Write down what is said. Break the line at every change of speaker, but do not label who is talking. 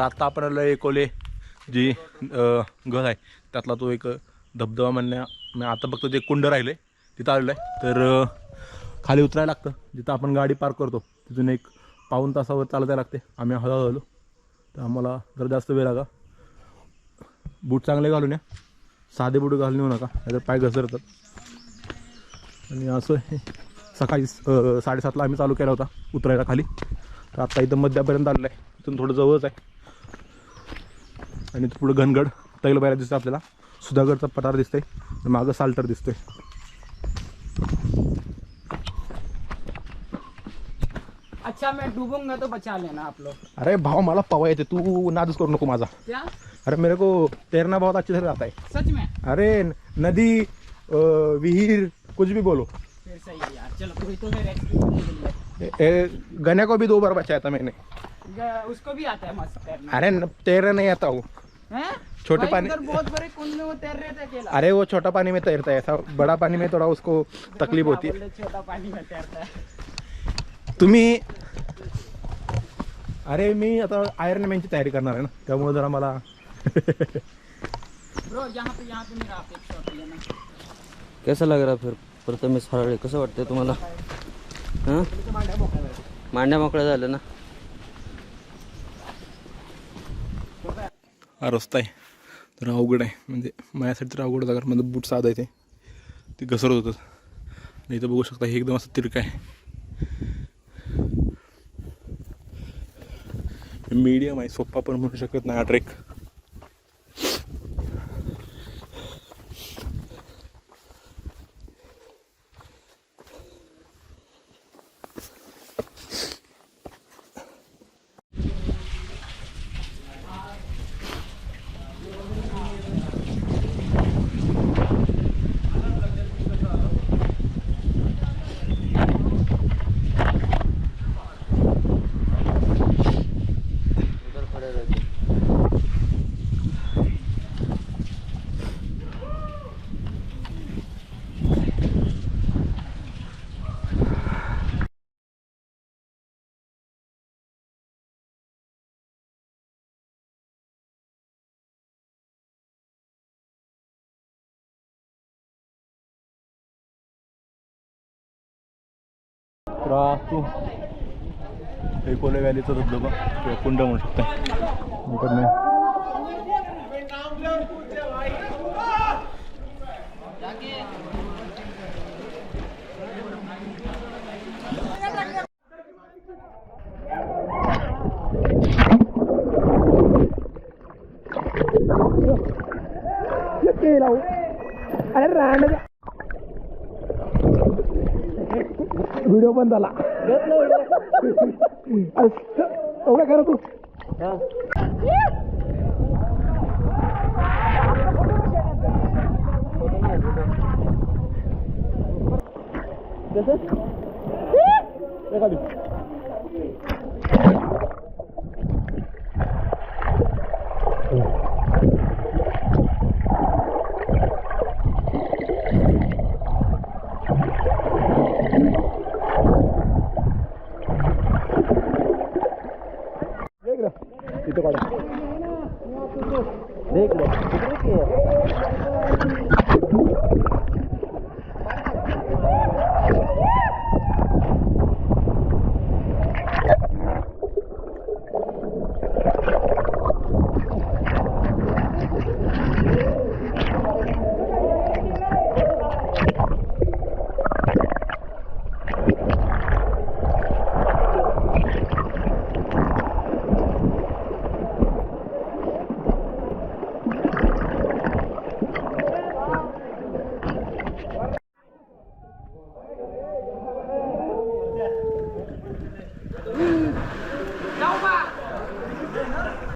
आत्ता आपण एकोले जी घर आहे. त्यातला तो एक धबधबा म्हणण्या आता फक्त जे कुंड राहिले तिथं आलेलं आहे तर खाली उतरायला लागतं. जिथं आपण गाडी पार्क करतो तिथून एक पाऊन तासावर चालत लागते. आम्ही हळूहळू आलो. तर आम्हाला जरा जास्त वेळ लागा. बूट चांगले घालून या. साधे बूट घालून येऊ नका नाहीतर पाय घसरतात. आणि असं हे सकाळी साडेसातला आम्ही चालू केला होता उतरायला खाली. तर आत्ता इथं मध्यापर्यंत आलेलं आहे. इथून थोडं जवळच आहे. आणि पुढं घनगड तैलबायला दिसतं आपल्याला. सुधागडचा पठार दिसतंय. मागं साल्टर दिसतोय.
अच्छा मैं डूबूंगा तो बचा लेना आप लोग.
अरे भाव मला पवा येते. तू नादच करू नको माझा.
क्या?
अरे मेरे को तैरना बहुत अच्छे से आता है.
सच में?
अरे नदी अ, विहीर कुछ भी बोलो.
फिर सही है यार. चलो कोई तो मेरे एक्सपीरियंस
ए, ए, गन्या को भी दो बार बचाया था मैंने.
उसको भी आता है मस्त तैरना.
अरे न- तैरना नहीं आता हैं छोटे पानी-
बहुत बड़े कुंड में वो तैर रहे थे अकेला।
अरे वो छोटा पानी में तैरता है ऐसा बड़ा पानी में थोड़ा उसको तकलीफ होती है।
छोटा पानी में तैरता है।
तुम्ही अरे मी आता आयरन मॅनची तयारी करणार आहे ना त्यामुळे जरा मला
ब्रो यहाँ पे यहाँ पे मेरा आप एक शॉट लेना।
कैसा लग रहा फिर प्रथमेश हराळे? कसं वाटतंय तुम्हाला? हां? मांड्या मोकळ्या झाल्या ना?
हा रस्ता आहे. तर अवघड आहे. म्हणजे माझ्यासाठी तर अवघड होता कारण माझं बूट साधा आहे ते. ते घसरत होतं. आणि इथं बघू शकता हे एकदम असं तिरक आहे. मीडियम आहे. सोप्पा पण म्हणू शकत नाही हा ट्रेक राहतो हा तो व्हॅलीचा धबधबा किंवा कुंड म्हणू शकता इकडनं. व्हिडिओ पण झाला. एवढं करा तू. एखादी